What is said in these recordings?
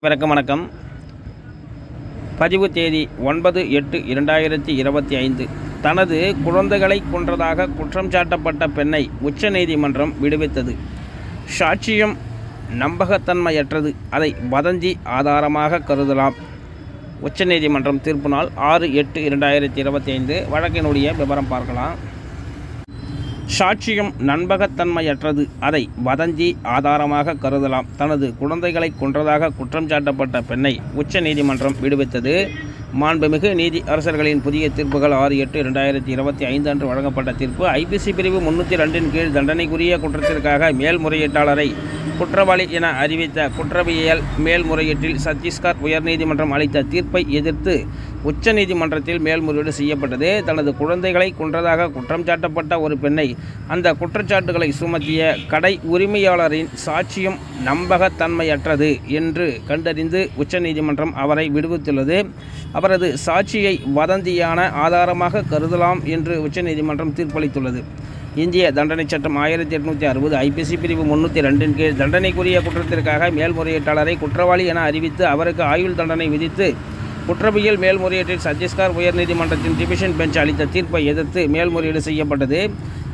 வணக்கம் வணக்கம். பதிவு தேதி ஒன்பது எட்டு இரண்டாயிரத்தி இருபத்தி ஐந்து. தனது குழந்தைகளை கொன்றதாக குற்றம் சாட்டப்பட்ட பெண்ணை உச்சநீதிமன்றம் விடுவித்தது. சாட்சியம் நம்பகத்தன்மையற்றது. அதை வதந்தி ஆதாரமாக கருதலாம். உச்சநீதிமன்றம் தீர்ப்பு நாள் ஆறு எட்டு இரண்டாயிரத்தி இருபத்தி ஐந்து. வழக்கினுடைய விவரம் பார்க்கலாம். சாட்சியம் நண்பகத்தன்மையற்றது. அதை வதந்தி ஆதாரமாக கருதலாம். தனது குழந்தைகளை கொன்றதாக குற்றம் சாட்டப்பட்ட பெண்ணை உச்ச நீதிமன்றம் விடுவித்தது. மாண்புமிகு நீதி அரசர்களின் புதிய தீர்ப்புகள் ஆறு எட்டு இரண்டாயிரத்தி இருபத்தி ஐந்து அன்று வழங்கப்பட்ட தீர்ப்பு ஐபிசி பிரிவு முன்னூற்றி ரெண்டின் கீழ் தண்டனைக்குரிய குற்றத்திற்காக மேல்முறையீட்டாளரை குற்றவாளி என அறிவித்த குற்றவியல் மேல்முறையீட்டில் சத்தீஸ்கர் உயர்நீதிமன்றம் அளித்த தீர்ப்பை எதிர்த்து உச்சநீதிமன்றத்தில் மேல்முறையீடு செய்யப்பட்டது. தனது குழந்தைகளை கொன்றதாக குற்றம் சாட்டப்பட்ட ஒரு பெண்ணை அந்த குற்றச்சாட்டுகளை சுமத்திய கடை உரிமையாளரின் சாட்சியம் நம்பகத்தன்மையற்றது என்று கண்டறிந்து உச்சநீதிமன்றம் அவரை விடுவித்துள்ளது. அவரது சாட்சியை வதந்தியான ஆதாரமாக கருதலாம் என்று உச்சநீதிமன்றம் தீர்ப்பளித்துள்ளது. இந்திய தண்டனை சட்டம் ஆயிரத்தி எட்நூற்றி அறுபது ஐபிசி பிரிவு முன்னூற்றி ரெண்டின் கீழ் தண்டனைக்குரிய குற்றத்திற்காக மேல்முறையீட்டாளரை குற்றவாளி என அறிவித்து அவருக்கு ஆயுள் தண்டனை விதித்து குற்றவியல் மேல்முறையீட்டில் சத்தீஸ்கர் உயர்நீதிமன்றத்தின் டிவிஷன் பெஞ்ச் அளித்த தீர்ப்பை எதிர்த்து மேல்முறையீடு செய்யப்பட்டது.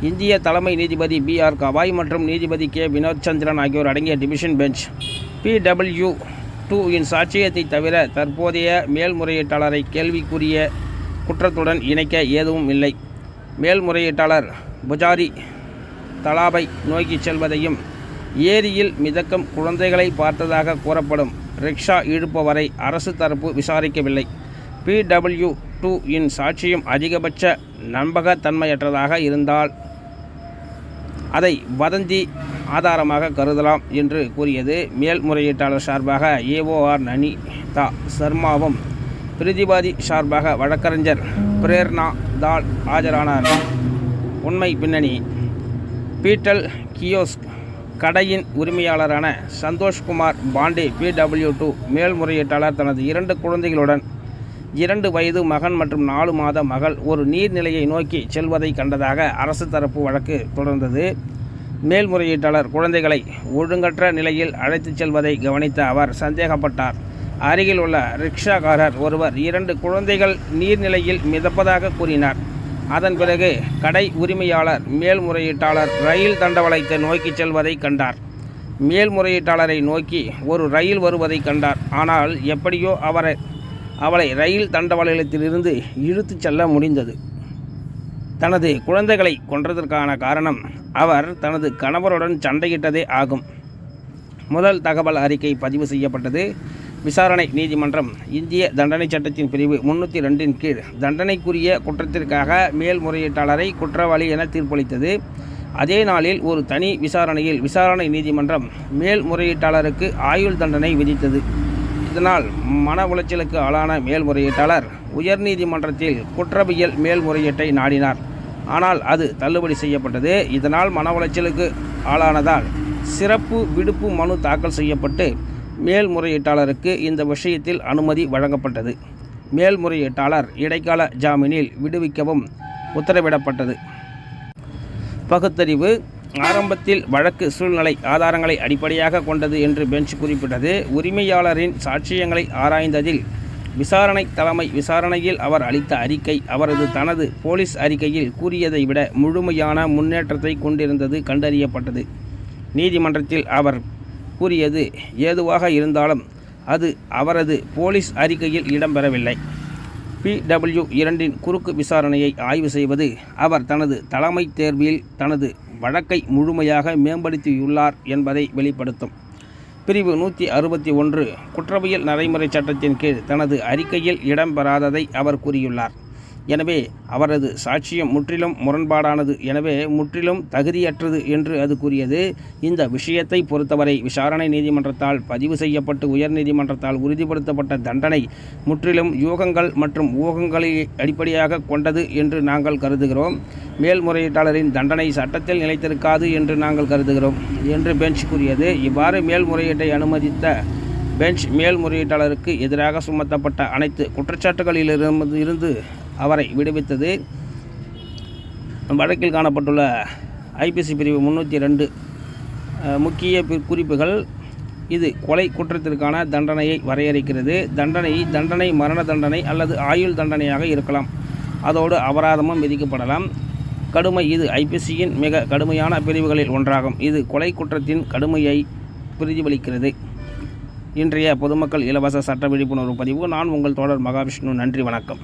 இந்திய தலைமை நீதிபதி பி. ஆர். கவாய் மற்றும் நீதிபதி கே. வினோத் சந்திரன் ஆகியோர் அடங்கிய division bench PW two in சாட்சியத்தை தவிர தற்போதைய மேல்முறையீட்டாளரை கேள்விக்குரிய குற்றத்துடன் இணைக்க எதுவும் இல்லை. மேல்முறையீட்டாளர் புஜாரி தலாபை நோக்கிச் செல்வதையும் ஏரியில் மிதக்கும் குழந்தைகளை பார்த்ததாக கூறப்படும். ரிக்ஷா இழுப்பவரை அரசு தரப்பு விசாரிக்கவில்லை. பிடபிள்யூ டூ இன் சாட்சியம் அதிகபட்ச நம்பகத்தன்மையற்றதாக இருந்தால் அதை வதந்தி ஆதாரமாக கருதலாம் என்று கூறியது மேல்முறையீட்டாளர் சார்பாக ஏஓஆர் நனிதா சர்மாவும் பிரதிவாதி சார்பாக வழக்கறிஞர் பிரேர்ணா தால் ஆஜரானார். உண்மை பின்னணி. பீட்டல் கியோஸ்க் கடையின் உரிமையாளரான சந்தோஷ்குமார் பாண்டே பிடபிள்யூ டூ மேல்முறையீட்டாளர். தனது இரண்டு குழந்தைகளுடன் இரண்டு வயது மகன் மற்றும் நாலு மாத மகள் ஒரு நீர்நிலையை நோக்கி செல்வதை கண்டதாக அரசு தரப்பு வழக்கு தொடர்ந்தது. மேல்முறையீட்டாளர் குழந்தைகளை ஒழுங்கற்ற நிலையில் அழைத்துச் செல்வதை கவனித்த அவர் சந்தேகப்பட்டார். அருகில் உள்ள ரிக்ஷாக்காரர் ஒருவர் இரண்டு குழந்தைகள் நீர்நிலையில் மிதப்பதாக கூறினார். அதன் பிறகு கடை உரிமையாளர் மேல்முறையீட்டாளர் ரயில் தண்டவளத்தை நோக்கி செல்வதை கண்டார். மேல்முறையீட்டாளரை நோக்கி ஒரு ரயில் வருவதை கண்டார். ஆனால் எப்படியோ அவரை அவளை ரயில் தண்டவாளத்திலிருந்து இழுத்துச் செல்ல முடிந்தது. தனது குழந்தைகளை கொன்றதற்கான காரணம் அவர் தனது கணவருடன் சண்டையிட்டதே ஆகும். முதல் தகவல் அறிக்கை பதிவு செய்யப்பட்டது விசாரணை நீதிமன்றம் இந்திய தண்டனை சட்டத்தின் பிரிவு முன்னூற்றி ரெண்டின் கீழ் தண்டனைக்குரிய குற்றத்திற்காக மேல்முறையீட்டாளரை குற்றவாளி என தீர்ப்பளித்தது. அதே நாளில் ஒரு தனி விசாரணையில் விசாரணை நீதிமன்றம் மேல்முறையீட்டாளருக்கு ஆயுள் தண்டனை விதித்தது. இதனால் மன உளைச்சலுக்கு ஆளான மேல்முறையீட்டாளர் உயர்நீதிமன்றத்தில் குற்றவியல் மேல்முறையீட்டை நாடினார். ஆனால் அது தள்ளுபடி செய்யப்பட்டது. இதனால் மன உளைச்சலுக்கு ஆளானதால் சிறப்பு விடுப்பு மனு தாக்கல் செய்யப்பட்டு மேல்முறையீட்டாளருக்கு இந்த விஷயத்தில் அனுமதி வழங்கப்பட்டது. மேல்முறையீட்டாளர் இடைக்கால ஜாமீனில் விடுவிக்கவும் உத்தரவிடப்பட்டது. பகுத்தறிவு ஆரம்பத்தில் வழக்கு சூழ்நிலை ஆதாரங்களை அடிப்படையாக கொண்டது என்று பெஞ்ச் குறிப்பிட்டது. உரிமையாளரின் சாட்சியங்களை ஆராய்ந்ததில் விசாரணை தலைமை விசாரணையில் அவர் அளித்த அறிக்கை அவரது தனது போலீஸ் அறிக்கையில் கூறியதை விட முழுமையான முன்னேற்றத்தை கொண்டிருந்தது கண்டறியப்பட்டது. நீதிமன்றத்தில் அவர் கூறியது ஏதுவாக இருந்தாலும் அது அவரது போலீஸ் அறிக்கையில் இடம்பெறவில்லை. பிடபிள்யூ இரண்டின் குறுக்கு விசாரணையை ஆய்வு செய்வது அவர் தனது தலைமை தேர்வில் தனது வழக்கை முழுமையாக மேம்படுத்தியுள்ளார் என்பதை வெளிப்படுத்தும். பிரிவு நூற்றி அறுபத்தி ஒன்று குற்றவியல் நடைமுறை சட்டத்தின் கீழ் தனது அறிக்கையில் இடம்பெறாததை அவர் கூறியுள்ளார். எனவே அவரது சாட்சியம் முற்றிலும் முரண்பாடானது. எனவே முற்றிலும் தகுதியற்றது என்று அது கூறியது. இந்த விஷயத்தை பொறுத்தவரை விசாரணை நீதிமன்றத்தால் பதிவு செய்யப்பட்டு உயர்நீதிமன்றத்தால் உறுதிப்படுத்தப்பட்ட தண்டனை முற்றிலும் யூகங்கள் மற்றும் ஊகங்களை அடிப்படையாக கொண்டது என்று நாங்கள் கருதுகிறோம். மேல்முறையீட்டாளரின் தண்டனை சட்டத்தில் நிலைத்திருக்காது என்று நாங்கள் கருதுகிறோம் என்று பெஞ்ச் கூறியது. இவ்வாறு மேல்முறையீட்டை அனுமதித்த பெஞ்ச் மேல்முறையீட்டாளருக்கு எதிராக சுமத்தப்பட்ட அனைத்து குற்றச்சாட்டுகளிலிருந்து இருந்து அவரை விடுவித்தது. வழக்கில் காணப்பட்டுள்ள ஐபிசி பிரிவு முந்நூற்றி ரெண்டு முக்கிய குறிப்புகள். இது கொலை குற்றத்திற்கான தண்டனையை வரையறுக்கிறது. தண்டனை தண்டனை மரண தண்டனை அல்லது ஆயுள் தண்டனையாக இருக்கலாம். அதோடு அபராதமும் விதிக்கப்படலாம். கடுமை இது ஐபிசியின் மிக கடுமையான பிரிவுகளில் ஒன்றாகும். இது கொலை குற்றத்தின் கடுமையை பிரதிபலிக்கிறது. இன்றைய பொதுமக்கள் இலவச சட்ட விழிப்புணர்வு பதிவு. நான் உங்கள் தோழர் மகாவிஷ்ணு. நன்றி வணக்கம்.